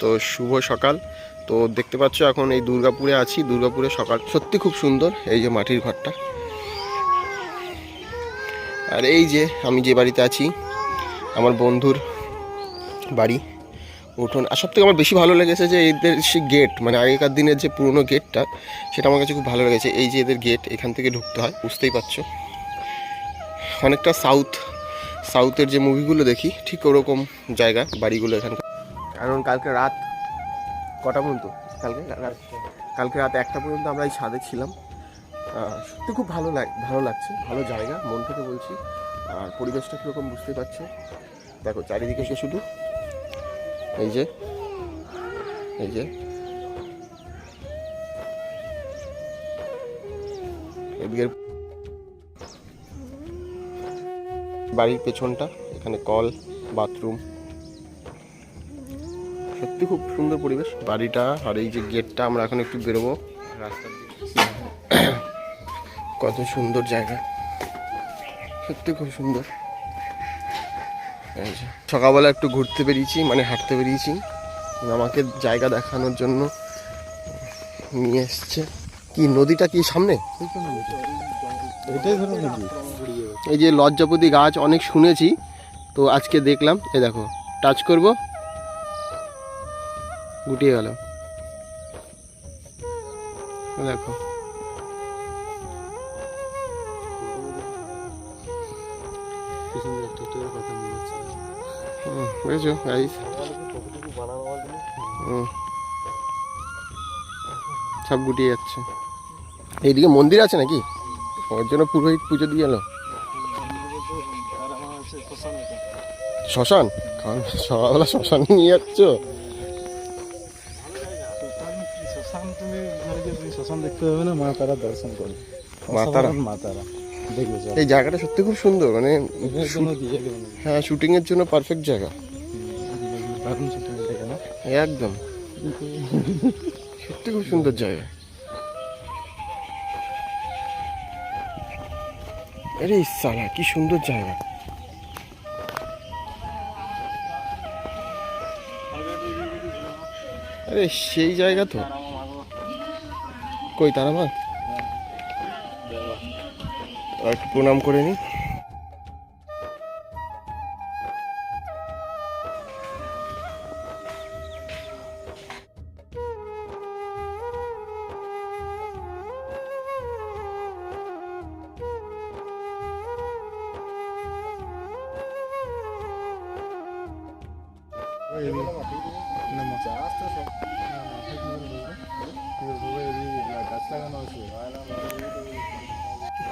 তো শুভ সকাল। তো দেখতে পাচ্ছ এখন এই দুর্গাপুরে আছি। দুর্গাপুরে সকাল সত্যি খুব সুন্দর, এই যে মাটির ঘরটা। আর এই যে আমি যে বাড়িতে আছি, আমার বন্ধুর বাড়ি, উঠোন। আর সব থেকে আমার বেশি ভালো লেগেছে যে এদের সে গেট মানে আগেকার দিনের যে পুরনো গেটটা সেটা আমার কাছে খুব ভালো লেগেছে। এই যে এদের গেট এখান থেকে ঢুকতে হয়, বুঝতেই পারছ। অনেকটা সাউথ সাউথের যে মুভিগুলো দেখি, ঠিক ওরকম জায়গা, বাড়িগুলো এখানকার। কারণ কালকে রাত কটা পর্যন্ত? কালকে? কালকে রাত একটা পর্যন্ত আমরা এই ছাদে ছিলাম। সত্যি খুব ভালো লাগ ভালো লাগছে, ভালো জায়গা, মন থেকে বলছি। আর পরিবেশটা কীরকম বুঝতে পারছ? দেখো, চারিদিকে এসে শুধু এই যে এই যে, এদিকের বাড়ির পেছনটা, এখানে কল, বাথরুম। সত্যি খুব সুন্দর পরিবেশ। বাড়িটা আর এই যে গেটটা আমরা এখন একটু বেরোবো। রাস্তার কত সুন্দর জায়গা। সত্যি খুব সুন্দর। সকালবেলা একটু ঘুরতে বেরিয়েছি মানে হাঁটতে বেরিয়েছি। আমাকে জায়গা দেখানোর জন্য নিয়ে এসছে। কি, নদীটা কি সামনে? এটাই ধরো নাকি এই যে লজ্জাপতি গাছ অনেক শুনেছি, তো আজকে দেখলাম এই দেখো টাচ করব, গুটিয়ে গেল। দেখো। বুঝেছ গাইস সব গুটিয়ে যাচ্ছে। এইদিকে মন্দির আছে নাকি? ওর জন্য পুরোহিত পুজো দিয়ে এলো? অসাধারণ মা তারা? দেখবে চল এই জায়গাটা সত্যি খুব সুন্দর মানে হ্যাঁ জন্য পারফেক্ট জায়গা। একদম। সত্যি খুব সুন্দর জায়গা। আরে সালা কি সুন্দর জায়গা। আরে সেই জায়গা তো। কই তারা মা আর একটু প্রণাম করে নি।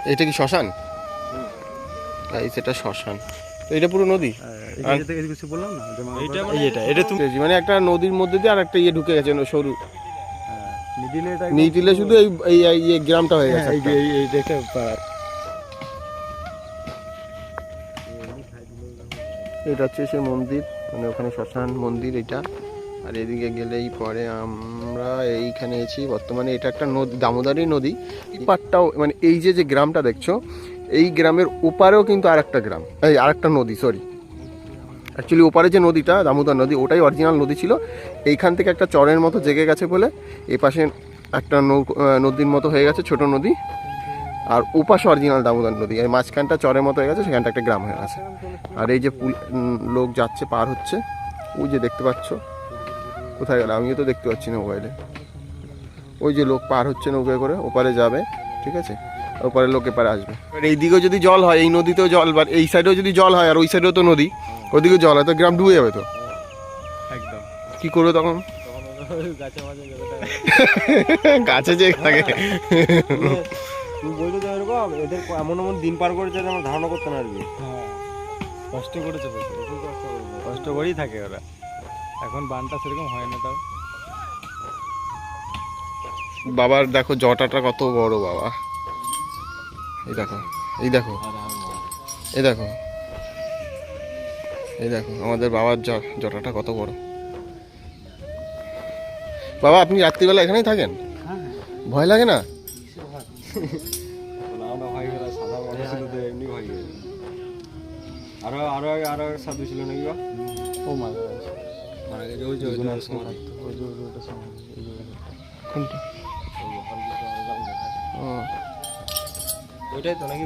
এটা কি শ্মশান এই সেটা শ্মশান তো এটা পুরো নদী? বললাম না যে মা- এই এটা এটা তুমি মানে একটা নদীর মধ্যে দিয়ে আর একটা ইয়ে ঢুকে গেছে না, সরু। মিডিলে শুধু এই এই ইয়ে গ্রামটা হয়ে গেছে হ্যাঁ, এই একটা। পাড়া। এটা হচ্ছে সে মন্দির মানে ওখানে শ্মশান মন্দির এটা। আর এদিকে গেলেই পরে আমরা এইখানে এসেছি বর্তমানে এটা একটা নদী, দামোদরী নদী। পাটটাও মানে এই যে যে গ্রামটা দেখছ, এই গ্রামের ওপারেও কিন্তু আরেকটা গ্রাম। এই আরেকটা নদী সরি অ্যাকচুয়ালি ওপারে যে নদীটা, দামোদর নদী, ওটাই অরিজিনাল নদী ছিল। এইখান থেকে একটা চরের মতো জেগে গেছে বলে, এই পাশে একটা নদীর মতো হয়ে গেছে, ছোট নদী। আর ওপাশে অরিজিনাল দামোদর নদী। আর মাঝখানটা চরের মতো হয়ে গেছে, সেখানটা একটা গ্রাম হয়ে গেছে। আর এই যে লোক যাচ্ছে, পার হচ্ছে। ওই যে দেখতে পাচ্ছ। কোথায় গেল? আমিও তো দেখতে পাচ্ছি না মোবাইলে ওই যে লোক পার হচ্ছে নৌকায় করে ওপারে যাবে ঠিক আছে? ওপারে লোক এপারে আসবে। আর এইদিকেও যদি জল হয় এই নদীতেও জল বা এই সাইডেও যদি জল হয় আর ওই সাইডেও তো নদী ওদিকেও জল হয় তো গ্রাম ডুবে যাবে তো? একদম। কি করবে তখন? তখন গাছে মাঝে গেলে গাছে যে থাকে তুমি বলছো তো এরকম এদের এমন এমন দিন পার করেছে আমরা ধারণা করতে না পারবি হ্যাঁ। কষ্ট করেছে কষ্ট করেই থাকে ওরা। এখন বানটা সেরকম হয় না তাও। বাবার দেখো জটাটা কত বড় বাবা। এই দেখো এই দেখো এই দেখো এই দেখো আমাদের বাবার জটাটা কত বড়। বাবা আপনি রাত্রিবেলা এখানেই থাকেন? ভয় লাগে না? আরও আরও আরও সাধু ছিল নাকি বা? ও মা মারা গেছে ওই যে ওই যে এই যে কোনটা। ও ওইটাই তো নাকি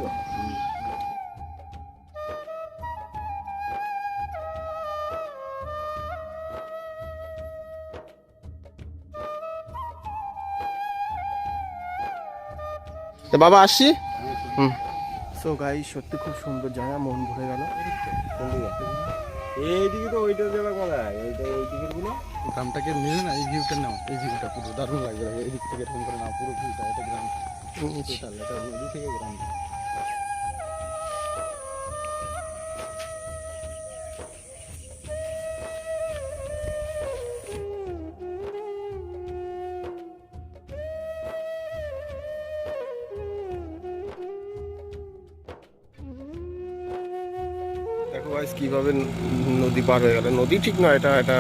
তো বাবা আসছি হুম সো গাই সত্যি খুব সুন্দর জায়গা মন ভরে গেল এইদিকে তো ওইটা দেওয়ার কথা ওইটা ওই টিকিটগুলো। গ্রামটাকে নিয়ে না? এই ভিউটা নাও, এই ভিউটা পুরো দারুণ লাগবে। এদিক থেকে এরকম করে নাও পুরো ভিউটা এটা গ্রাম। থেকে গ্রামটা দেখো গাইস কীভাবে নদী পার হয়ে গেল। নদী ঠিক নয়, এটা এটা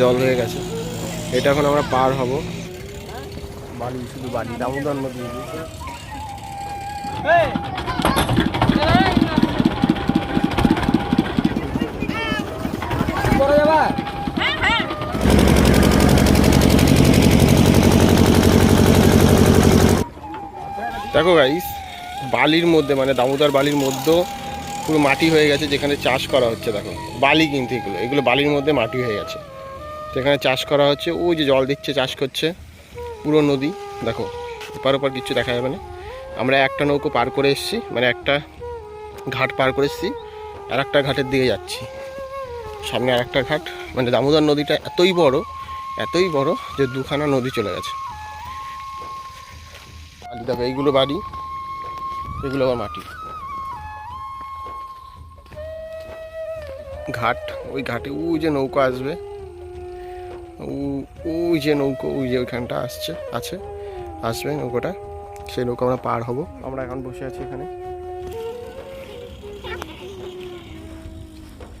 জল হয়ে গেছে। এটা এখন আমরা পার হব। বালি, শুধু বালি, দামোদর নদী দেখো গাইস বালির মধ্যে মানে দামোদর বালির মধ্যে পুরো মাটি হয়ে গেছে যেখানে চাষ করা হচ্ছে, দেখো। বালি কিন্তু এগুলো। এগুলো বালির মধ্যে মাটি হয়ে গেছে। সেখানে চাষ করা হচ্ছে। ওই যে জল দিচ্ছে, চাষ করছে, পুরো নদী, দেখো। এপার ওপার কিছু দেখা যাবে না। আমরা একটা নৌকো পার করে এসেছি মানে একটা ঘাট পার করে এসেছি, আর একটা ঘাটের দিকে যাচ্ছি। সামনে আর একটা ঘাট। মানে দামোদর নদীটা এতই বড় এতই বড় যে দুখানা নদী চলে গেছে। দেখো, এইগুলো বাড়ি, এগুলো আবার মাটি। ঘাট, ওই ঘাটে ওই যে নৌকো আসবে। ওই যে নৌকো, ওই যে ওইখানটা আসছে, আছে, আসবে নৌকোটা। সেই নৌকো আমরা পার হব। আমরা এখন বসে আছি এখানে।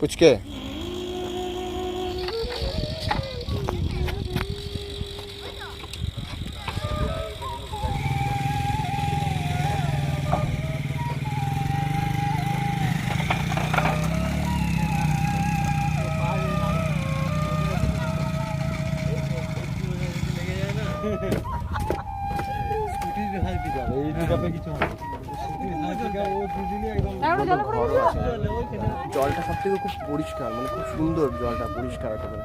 পুচকে জলটা সব থেকে খুব পরিষ্কার মানে খুব সুন্দর জলটা পরিষ্কার একেবারে।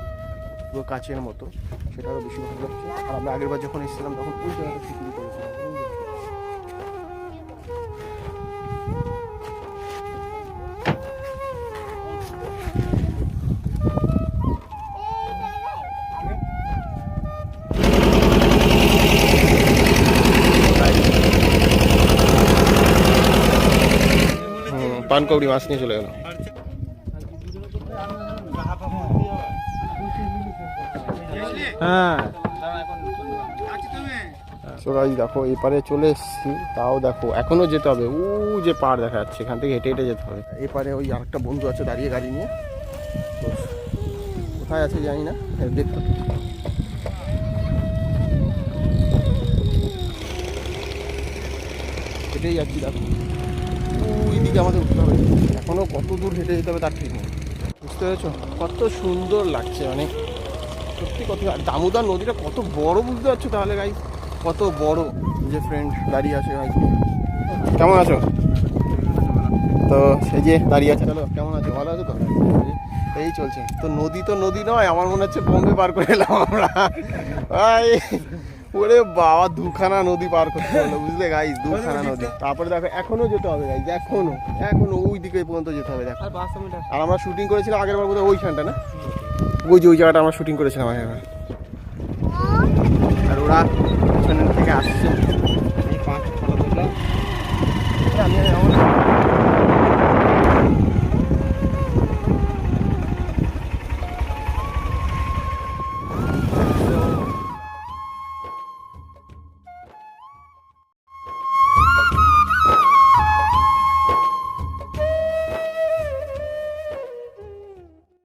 পুরো কাচের মতো সেটা বেশি ভালো লাগছে। আর আমরা আগের বার যখন এসেছিলাম, তখন পুরো শুকিয়ে করেছিলাম পানকৌড়ি মাছ নিয়ে চলে গেল। হ্যাঁ। সো গাইস দেখো এপারে চলে এসেছি তাও দেখো এখনও যেতে হবে। ও যে পাড় দেখা যাচ্ছে এখান থেকে হেঁটে হেঁটে যেতে হবে। এপারে ওই আরেকটা বন্ধু আছে দাঁড়িয়ে গাড়ি নিয়ে। কোথায় আছে জানি না হ্যাঁ, দেখতে হেঁটেই যাচ্ছি দেখো। ওই দিকে আমাদের উঠতে হবে। এখনও কত দূর হেঁটে যেতে হবে তার ঠিক নেই। বুঝতে পেরেছ? কত সুন্দর লাগছে মানে সত্যি কত দামোদর নদীটা কত বড় বুঝতে পারছ তাহলে গাই কত বড়। যে ফ্রেন্ড দাঁড়িয়ে আছে ভাই কেমন আছো? তো সেই যে দাঁড়িয়ে আছে চলো কেমন আছো? ভালো আছো তো? এই চলছে। তো নদী তো নদী নয় আমার মনে হচ্ছে বোম্বে পার করে এলাম আমরা। ভাই ওরে বাবা দুখানা নদী পার করতে হলো বুঝলে গাই দুখানা নদী। তারপরে দেখো এখনও যেতে হবে গাই এখনও এখনও ওই দিকে পর্যন্ত যেতে হবে দেখো। আর আমরা শুটিং করেছিলাম আগের বার বোধহয় ওইখানটা না? ওই যে ওই জায়গাটা আমরা শুটিং করেছিলাম আগের বার। আর ওরা পিছনের থেকে আসছে। আমি